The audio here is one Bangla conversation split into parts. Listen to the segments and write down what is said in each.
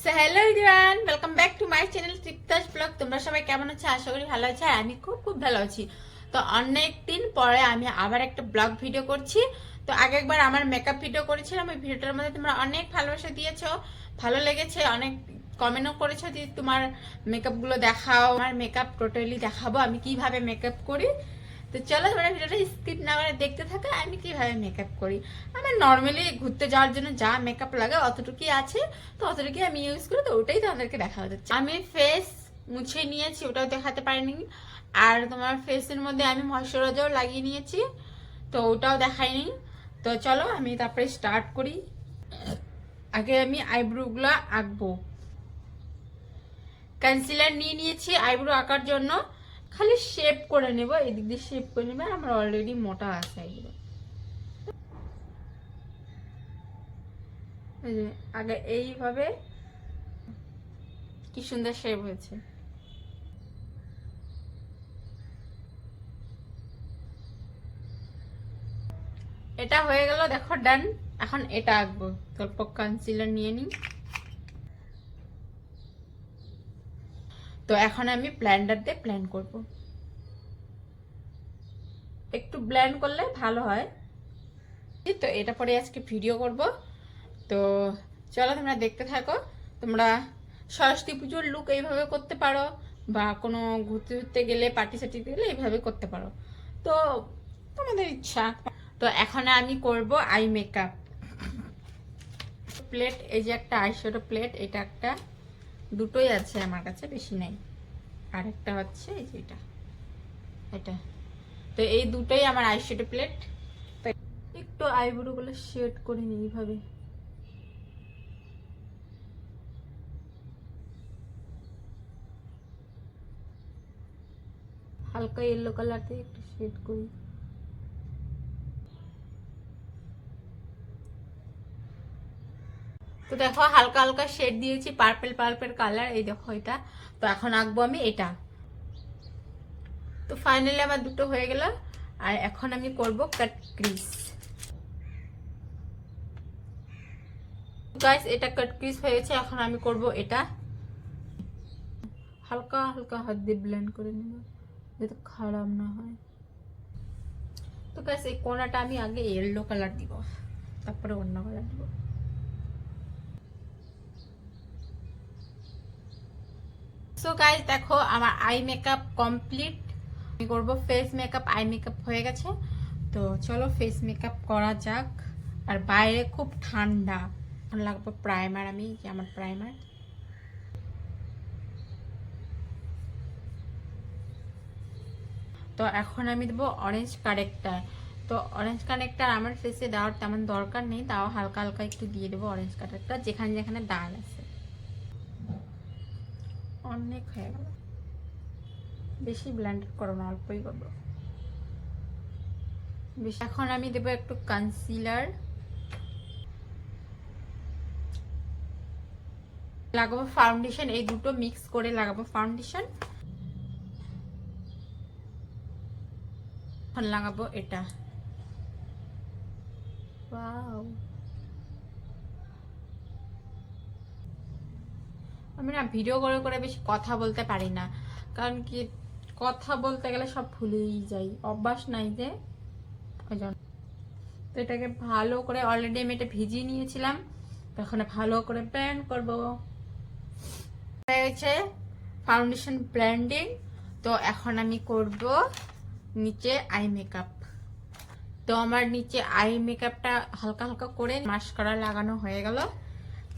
So hello everyone welcome back to my channel Tripta's blog তোমরা সবাই কেমন আছো? আশা করি ভালো আছো। আর আমি খুব খুব ভালো আছি। তো অনেক দিন পরে আমি আবার একটা ব্লগ ভিডিও করছি। তো আগে একবার আমার মেকআপ ভিডিও করেছিলাম। ওই ভিডিওটার মধ্যে তোমরা অনেক ভালোবাসা দিয়েছ। ভালো লেগেছে। অনেক কমেন্টও করেছ যে তোমার মেকআপগুলো দেখাও। আমার মেকআপ টোটালি দেখাবো। আমি কীভাবে মেকআপ করি? তো চলো তোমরা ভিডিওটা স্কিপ না করে দেখতে থাকো, আমি কীভাবে মেকআপ করি। আমার নর্মালি ঘুরতে যাওয়ার জন্য যা মেকআপ লাগে অতটুকুই আছে, তো অতটুকুই আমি ইউজ করি, তো ওটাই তোমাদেরকে দেখা যাচ্ছে আমি ফেস মুছে নিয়েছি, ওটাও দেখাতে পারিনি। আর তোমার ফেসের মধ্যে আমি ময়শ্চারাইজারও লাগিয়ে নিয়েছি, তো ওটাও দেখাইনি। তো চলো আমি তারপরে স্টার্ট করি। আগে আমি আইব্রোগুলো আঁকবো। কনসিলার নিয়ে নিয়েছি আইব্রো আঁকার জন্য। খালি শেপ করে নেব, এদিক দিয়ে শেপ করে নেবে আমার অলরেডি মোটা আছে যে, আগে এইভাবে কি সুন্দর শেপ হয়েছে। এটা হয়ে গেল, দেখো ডান এখন এটা আঁকবো অল্প কনসিলার নিয়ে নিই। তো এখন আমি ব্ল্যান্ডার দিয়ে প্ল্যান করব। একটু ব্ল্যান্ড করলে ভালো হয়। তো, এটা পরে আজকে ভিডিও করব। তো চলো তোমরা দেখতে থাকো। তোমরা সরস্বতী পুজোর লুক এইভাবে করতে পারো বা কোনো ঘুরতে ঘুরতে গেলে পার্টি সার্টি গেলে এইভাবে করতে পারো। তো তোমাদের ইচ্ছা। তো এখন আমি করব আই মেকআপ প্লেট এই যে একটা আইশ্যাডো প্লেট এটা একটা দুটোই আছে আমার কাছে, বেশি নাই। আরেকটা হচ্ছে এই যে এটা। তো এই দুটোই আমার আইশ্যাডো প্লেট একটু আইব্রো গুলো শেড করে নিই এইভাবে। হালকা ইয়েলো কালার দিয়ে একটু শেড করি। তো দেখো, হালকা হালকা শেড দিয়েছি পার্পেল পার্পেল কালার এই দেখো এটা। তো এখন আঁকবো আমি এটা। তো ফাইনালি আমার দুটো হয়ে গেল, আর এখন আমি করব কাট ক্রিজ গাইস এটা কাট ক্রিজ হয়েছে, এখন আমি করব এটা। হালকা হালকা হাত দিয়ে ব্লেন্ড করে নেব, যাতে খারাপ না হয়। তো গাইস এই কোনাটা আমি আগে ইয়েলো কালার দিব, তারপরে অন্য কালার দিব। সো গাইজ দেখো, আমার আই মেকআপ কমপ্লিট আমি করব ফেস মেকআপ আই মেকআপ হয়ে গেছে। তো চলো ফেস মেকআপ করা যাক। আর বাইরে খুব ঠান্ডা। লাগবো প্রাইমার আমি আমার প্রাইমার তো এখন আমি দেবো অরেঞ্জ কারেক্টার তো অরেঞ্জ কানেক্টার আমার ফেসে দেওয়ার তেমন দরকার নেই। তাও হালকা হালকা একটু দিয়ে দেবো অরেঞ্জ কানেক্টার যেখানে যেখানে দাগ আছে। অনেক হয়ে গেল। বেশি ব্ল্যান্ডেড করো না, অল্পই করব বেশি এখন আমি দেবো একটু কনসিলার লাগাবো ফাউন্ডেশন এই দুটো মিক্স করে লাগাবো ফাউন্ডেশন এখন লাগাবো এটা। ওয়াও আমি না ভিডিও করে করে বেশি কথা বলতে পারি না। কারণ কি, কথা বলতে গেলে সব ভুলেই যাই। অভ্যাস নাই যে, ওই জন্য। তো এটাকে ভালো করে অলরেডি আমি এটা ভিজিয়ে নিয়েছিলাম তখন ভালো করে ব্লেন্ড করব। হয়েছে ফাউন্ডেশন ব্লেন্ডিং তো এখন আমি করব নিচে আই মেকআপ তো আমার নিচে আই মেকআপটা হালকা হালকা করে মাস্কারা লাগানো হয়ে গেল।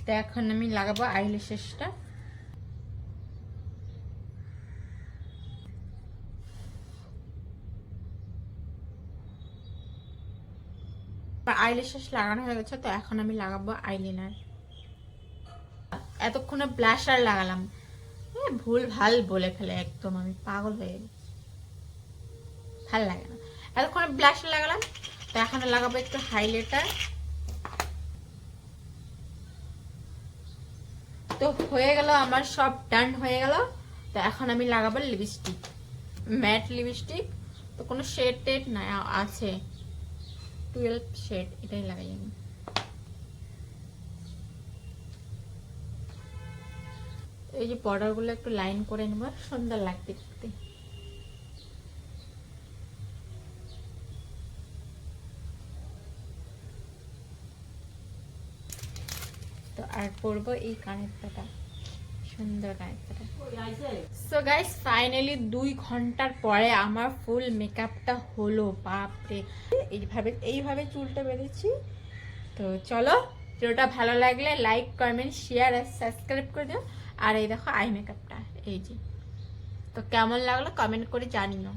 তো এখন আমি লাগাবো আইলেশেসটা আইলেশেস লাগানো হয়ে গেছে, তো এখন আমি লাগাবো আইলাইনার এতক্ষণে ব্লাশার লাগালাম। ভুল, ভালো বলে ফেলে একদম, আমি পাগল হয়ে ভালো লাগে না। এতক্ষণে ব্লাশার লাগালাম, তো এখন লাগাবো একটু হাইলাইটার। তো হয়ে গেল, আমার সব ডান হয়ে গেল। তো এখন আমি লাগাবো লিপস্টিক। ম্যাট লিপস্টিক, তো কোনো শেড টেড না, আছে। টুয়েলভ শেড এটাই লাগাই আমি। এই যে বর্ডারগুলো একটু লাইন করে নেব, সুন্দর লাগবে দেখতে। তো আর পরবো এই কানেরটা সুন্দর সো গাইস ফাইনালি দুই ঘণ্টার পরে আমার ফুল মেকআপটা হলো বাপরে। এইভাবে এইভাবে চুলটা বেঁধেছি। তো চলো ভিডিওটা ভালো লাগলে লাইক কমেন্ট শেয়ার আর সাবস্ক্রাইব করে দিও। আর এই দেখো আই মেকআপটা এই যে। তো কেমন লাগল কমেন্ট করে জানিও।